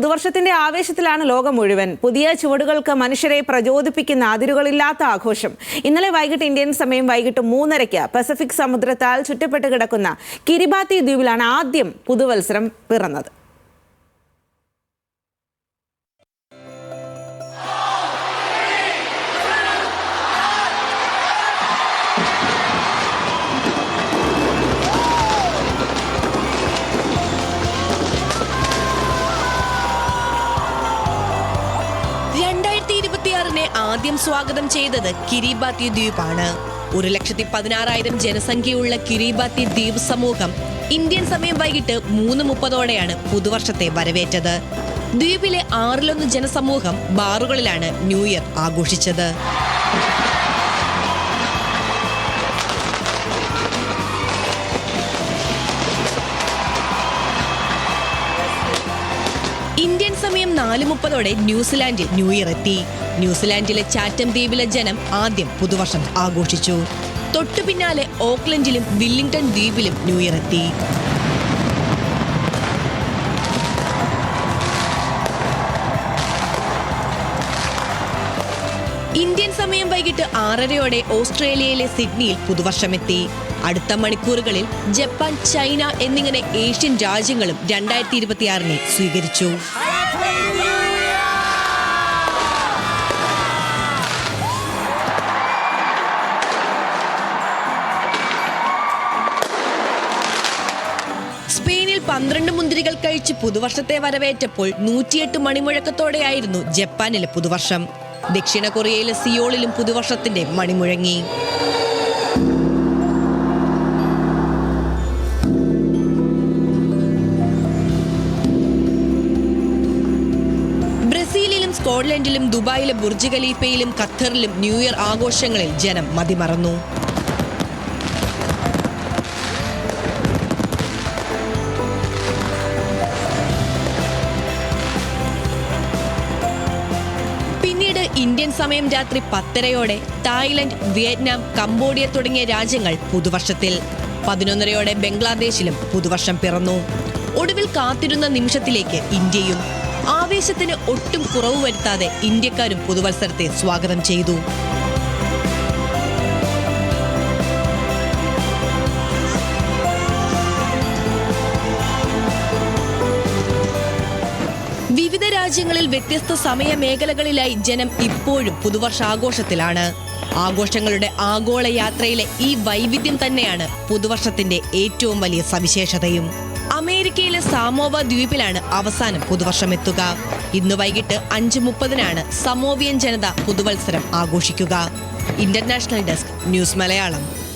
പുതുവർഷത്തിന്റെ ആവേശത്തിലാണ് ലോകം മുഴുവൻ. പുതിയ ചുവടുകൾക്ക് മനുഷ്യരെ പ്രചോദിപ്പിക്കുന്ന അതിരുകളില്ലാത്ത ആഘോഷം. ഇന്നലെ വൈകിട്ട് ഇന്ത്യൻ സമയം വൈകിട്ട് മൂന്നരയ്ക്ക് പസഫിക് സമുദ്രത്താൽ ചുറ്റപ്പെട്ട് കിടക്കുന്ന കിരിബാത്തി ദ്വീപിലാണ് ആദ്യം പുതുവത്സരം പിറന്നത്. ആദ്യം സ്വാഗതം ചെയ്തത് കിരിബാത്തി ദ്വീപാണ്. ഒരു ലക്ഷത്തി പതിനാറായിരം ജനസംഖ്യയുള്ള കിരിബാത്തി ദ്വീപ് സമൂഹം ഇന്ത്യൻ സമയം വൈകിട്ട് മൂന്ന് മുപ്പതോടെയാണ് പുതുവർഷത്തെ വരവേറ്റത്. ദ്വീപിലെ ആറിലൊന്ന് ജനസമൂഹം ബാറുകളിലാണ് ന്യൂ ഇയർ ആഘോഷിച്ചത്. നാല് മുപ്പതോടെ ന്യൂസിലാൻഡിൽ ന്യൂ ഇയർ എത്തി. ന്യൂസിലാൻഡിലെ ചാറ്റം ദ്വീപിലെ ജനം ആദ്യം പുതുവർഷം ആഘോഷിച്ചു. തൊട്ടു പിന്നാലെ ഓക്ലൻഡിലും വില്ലിംഗ്ടൺ ദ്വീപിലും ന്യൂ ഇയർ എത്തി. ഇന്ത്യൻ സമയം വൈകിട്ട് ആറരയോടെ ഓസ്ട്രേലിയയിലെ സിഡ്നിയിൽ പുതുവർഷമെത്തി അടുത്ത മണിക്കൂറുകളിൽ ജപ്പാൻ ചൈന എന്നിങ്ങനെ ഏഷ്യൻ രാജ്യങ്ങളും രണ്ടായിരത്തി ഇരുപത്തിയാറിനെ സ്വീകരിച്ചു. സ്പെയിനിൽ പന്ത്രണ്ട് മുന്തിരികൾ കഴിച്ച് പുതുവർഷത്തെ വരവേറ്റപ്പോൾ നൂറ്റിയെട്ട് മണിമുഴക്കത്തോടെയായിരുന്നു ജപ്പാനിലെ പുതുവർഷം. ദക്ഷിണ കൊറിയയിലെ സിയോളിലും പുതുവർഷത്തിന്റെ മണിമുഴങ്ങി. ബ്രസീലിലും സ്കോട്ട്ലൻഡിലും ദുബായിലെ ബുർജ് ഖലീഫയിലും ഖത്തറിലും ന്യൂഇയർ ആഘോഷങ്ങളിൽ ജനം മതിമറന്നു. ഇന്ത്യൻ സമയം രാത്രി പത്തരയോടെ തായ്ലൻഡ് വിയറ്റ്നാം കംബോഡിയ തുടങ്ങിയ രാജ്യങ്ങൾ പുതുവർഷത്തിൽ. പതിനൊന്നരയോടെ ബംഗ്ലാദേശിലും പുതുവർഷം പിറന്നു. ഒടുവിൽ കാത്തിരുന്ന നിമിഷത്തിലേക്ക് ഇന്ത്യയും ആവേശത്തിന് ഒട്ടും കുറവ് വരുത്താതെ ഇന്ത്യക്കാരും പുതുവത്സരത്തെ സ്വാഗതം ചെയ്തു. വിവിധ രാജ്യങ്ങളിൽ വ്യത്യസ്ത സമയ മേഖലകളിലായി ജനം ഇപ്പോഴും പുതുവർഷാഘോഷത്തിലാണ്. ആഘോഷങ്ങളുടെ ആഗോള യാത്രയിലെ ഈ വൈവിധ്യം തന്നെയാണ് പുതുവർഷത്തിന്റെ ഏറ്റവും വലിയ സവിശേഷതയും. അമേരിക്കയിലെ സാമോവ ദ്വീപിലാണ് അവസാനം പുതുവർഷം എത്തുക. ഇന്ന് വൈകിട്ട് അഞ്ച് മുപ്പതിനാണ് സമോവിയൻ ജനത പുതുവത്സരം ആഘോഷിക്കുക. International desk news Malayalam.